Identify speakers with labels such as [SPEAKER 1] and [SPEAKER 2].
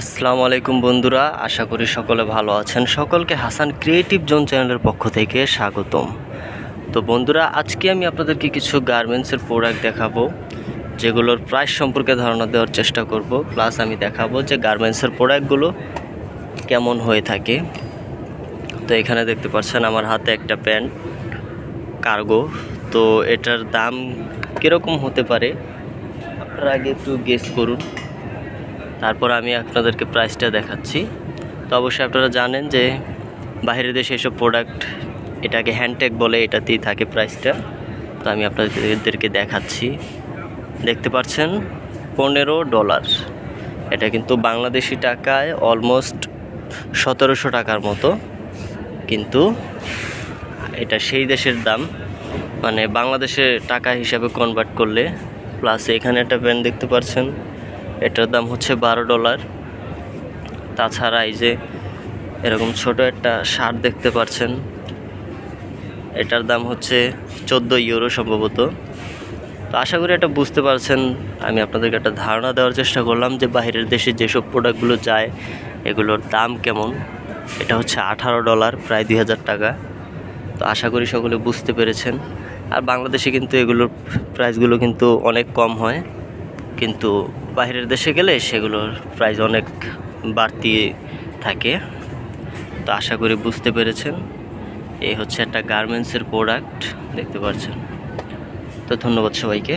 [SPEAKER 1] আসসালামু আলাইকুম বন্ধুরা, আশা করি সকলে ভালো আছেন। সকলকে হাসান ক্রিয়েটিভ জোন চ্যানেলের পক্ষ থেকে স্বাগতম। তো বন্ধুরা, আজকে আমি আপনাদেরকে কিছু গার্মেন্টসের প্রোডাক্ট দেখাবো, যেগুলোর প্রাইস সম্পর্কে ধারণা দেওয়ার চেষ্টা করব। প্লাস আমি দেখাবো যে গার্মেন্টসের প্রোডাক্টগুলো কেমন হয়ে থাকে। তো এখানে দেখতে পাচ্ছেন আমার হাতে একটা প্যান্ট কার্গো তো এটার দাম কীরকম হতে পারে? আপনারা আগে একটু গেস করুন। তারপর আমি আপনাদেরকে প্রাইসটা দেখাচ্ছি। তো অবশ্যই আপনারা জানেন যে বাইরের দেশে এসব প্রোডাক্ট এটাকে হ্যান্ডটেক বলে, এটাতেই থাকে প্রাইসটা তো আমি আপনাদেরকে দেখাচ্ছি। দেখতে পাচ্ছেন, পনেরো ডলার এটা কিন্তু বাংলাদেশি টাকায় অলমোস্ট সতেরোশো টাকার মতো। কিন্তু এটা সেই দেশের দাম। মানে বাংলাদেশের টাকা হিসাবে কনভার্ট করলে প্লাস এখানে একটা প্যান্ট দেখতে পাচ্ছেন। এটার দাম হচ্ছে বারো ডলার। তাছাড়া এই যে এরকম ছোট একটা শার্ট দেখতে পাচ্ছেন, এটার দাম হচ্ছে চোদ্দ ইউরো সম্ভবত। তো আশা করি এটা বুঝতে পারছেন। আমি আপনাদেরকে একটা ধারণা দেওয়ার চেষ্টা করলাম যে বাইরের দেশে যেসব প্রোডাক্টগুলো যায়, এগুলোর দাম কেমন। এটা হচ্ছে আঠারো ডলার, প্রায় দুই হাজার টাকা। তো আশা করি সকলে বুঝতে পেরেছেন। আর বাংলাদেশে কিন্তু এগুলোর প্রাইসগুলো কিন্তু অনেক কম হয়। কিন্তু বাইরের দেশে গেলে সেগুলোর প্রাইস অনেক বাড়তি থাকে। তো আশা করি বুঝতে পেরেছেন। এই হচ্ছে একটা গার্মেন্টসের প্রোডাক্ট দেখতে পাচ্ছেন তো ধন্যবাদ সবাইকে।